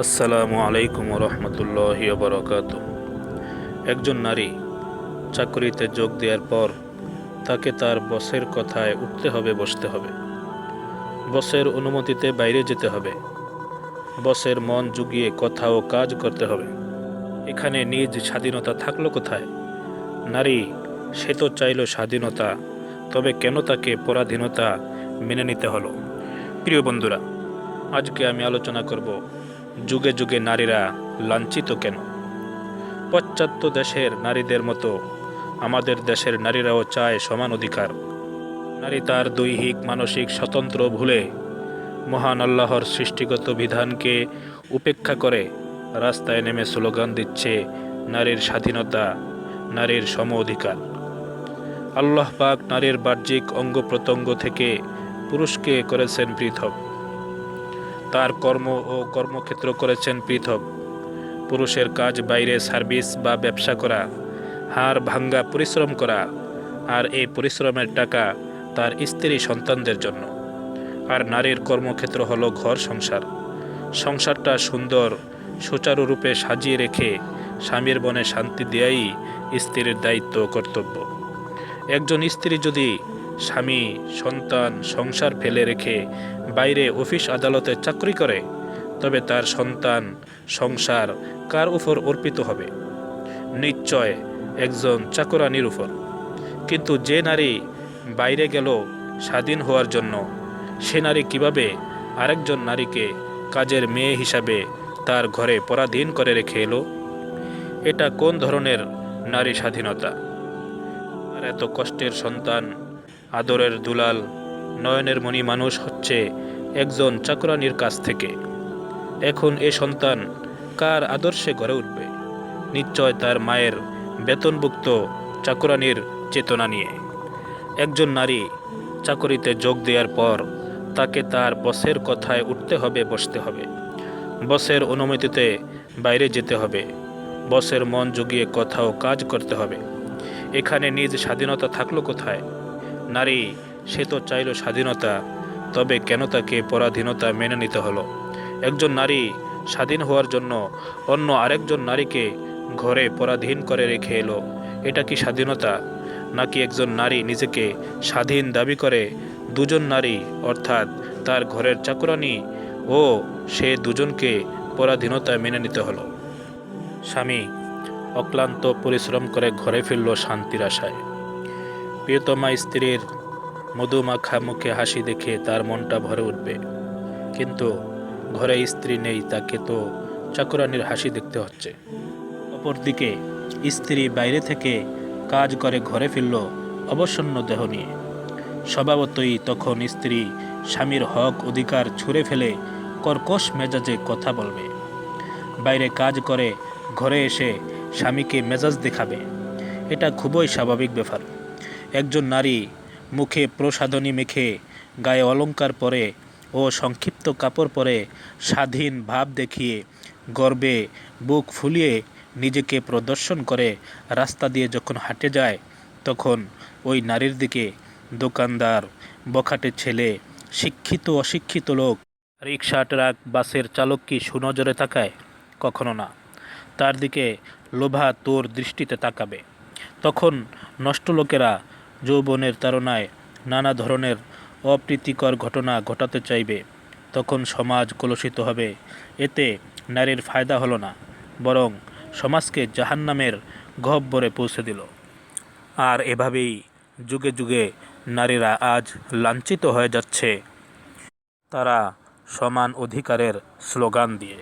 আসসালামু আলাইকুম রহমতুল্লাহ বরকাত একজন নারী চাকরিতে যোগ দেওয়ার পর তাকে তার বসের কথায় উঠতে হবে, বসতে হবে। বসের অনুমতিতে বাইরে যেতে হবে। বসের মন জুগিয়ে কথা ও কাজ করতে হবে। এখানে নিজ স্বাধীনতা থাকল কোথায়? নারী, সে তো চাইল স্বাধীনতা, তবে কেন তাকে পরাধীনতা মেনে নিতে হলো? প্রিয় বন্ধুরা, আজকে আমি আলোচনা করব যুগে যুগে নারীরা লাঞ্ছিত কেন? পাশ্চাত্য দেশের নারীদের মতো আমাদের দেশের নারীরাও চায় সমান অধিকার। নারী তার দৈহিক, মানসিক স্বতন্ত্র ভুলে মহান আল্লাহর সৃষ্টিগত বিধানকে উপেক্ষা করে রাস্তায় নেমে স্লোগান দিচ্ছে নারীর স্বাধীনতা, নারীর সম অধিকার। আল্লাহ পাক নারীর বাহ্যিক অঙ্গ প্রত্যঙ্গ থেকে পুরুষকে করেছেন পৃথক। তার কর্ম ও কর্মক্ষেত্র করেছেন পৃথক। পুরুষের কাজ বাইরে সার্ভিস বা ব্যবসা করা, হাড় ভাঙ্গা পরিশ্রম করা আর এই পরিশ্রমের টাকা তার স্ত্রী সন্তানদের জন্য। আর নারীর কর্মক্ষেত্র হলো ঘর সংসার। সংসারটা সুন্দর সুচারুরূপে সাজিয়ে রেখে স্বামীর বনে শান্তি দেয়াই স্ত্রীর দায়িত্ব কর্তব্য। একজন স্ত্রী যদি স্বামী, সন্তান, সংসার ফেলে রেখে বাইরে অফিস আদালতে চাকরি করে, তবে তার সন্তান, সংসার কার উপর অর্পিত হবে? নিশ্চয় একজন চাকরানির উপর। কিন্তু যে নারী বাইরে গেল স্বাধীন হওয়ার জন্য, সে নারী কীভাবে আরেকজন নারীকে কাজের মেয়ে হিসাবে তার ঘরে পরাধীন করে রেখে এলো? এটা কোন ধরনের নারী স্বাধীনতা? আর এত কষ্টের সন্তান আদরের দুলাল, নয়নের মণি মানুষ হচ্ছে একজন চাকরানির কাছ থেকে। এখন এ সন্তান কার আদর্শে গড়ে উঠবে? নিশ্চয় তার মায়ের বেতনভুক্ত চাকরানির চেতনা নিয়ে। একজন নারী চাকরিতে যোগ দেওয়ার পর তাকে তার বসের কথায় উঠতে হবে, বসতে হবে। বসের অনুমতিতে বাইরে যেতে হবে। বসের মন জুগিয়ে কথা ও কাজ করতে হবে। এখানে নিজ স্বাধীনতা থাকল কোথায়? নারী, সে তো চাইল স্বাধীনতা। তবে কেন তাকে পরাধীনতা মেনে নিতে হলো? একজন নারী স্বাধীন হওয়ার জন্য অন্য আরেকজন নারীকে ঘরে পরাধীন করে রেখে এলো। এটা কি স্বাধীনতা? নাকি একজন নারী নিজেকে স্বাধীন দাবি করে দুজন নারী, অর্থাৎ তার ঘরের চাকরানি ও সে দুজনকে পরাধীনতা মেনে নিতে হলো? স্বামী, অক্লান্ত পরিশ্রম করে ঘরে ফিরল শান্তির আশায়। প্রিয়তমা স্ত্রীর মধুমাখা মুখে হাসি দেখে তার মনটা ভরে উঠবে। কিন্তু ঘরে স্ত্রী নেই, তাকে তো চাকরানির হাসি দেখতে হচ্ছে। অপরদিকে স্ত্রী বাইরে থেকে কাজ করে ঘরে ফিরল অবসন্ন দেহ নিয়ে। স্বভাবতই তখন স্ত্রী স্বামীর হক অধিকার ছুঁড়ে ফেলে কর্কশ মেজাজে কথা বলবে। বাইরে কাজ করে ঘরে এসে স্বামীকে মেজাজ দেখাবে। এটা খুবই স্বাভাবিক ব্যাপার। একজন নারী মুখে প্রসাধনী মেখে, গায়ে অলংকার পরে ও সংক্ষিপ্ত কাপড় পরে স্বাধীন ভাব দেখিয়ে গর্বে বুক ফুলিয়ে নিজেকে প্রদর্শন করে রাস্তা দিয়ে যখন হাঁটে যায়, তখন ওই নারীর দিকে দোকানদার, বখাটে ছেলে, শিক্ষিত অশিক্ষিত লোক, রিক্সা, ট্রাক, বাসের চালক কি সুনজরে তাকায়? কখনো না। তার দিকে লোভা তোর দৃষ্টিতে তাকাবে। তখন নষ্ট লোকেরা যৌবনের তাড়নায় নানা ধরনের অপ্রীতিকর ঘটনা ঘটাতে চাইবে। তখন সমাজ কলুষিত হবে। এতে নারীর ফায়দা হলো না, বরং সমাজকে জাহান্নামের গহ্বরে পৌঁছে দিল। আর এভাবেই যুগে যুগে নারীরা আজ লাঞ্ছিত হয়ে যাচ্ছে। তারা সমান অধিকারের স্লোগান দিয়ে।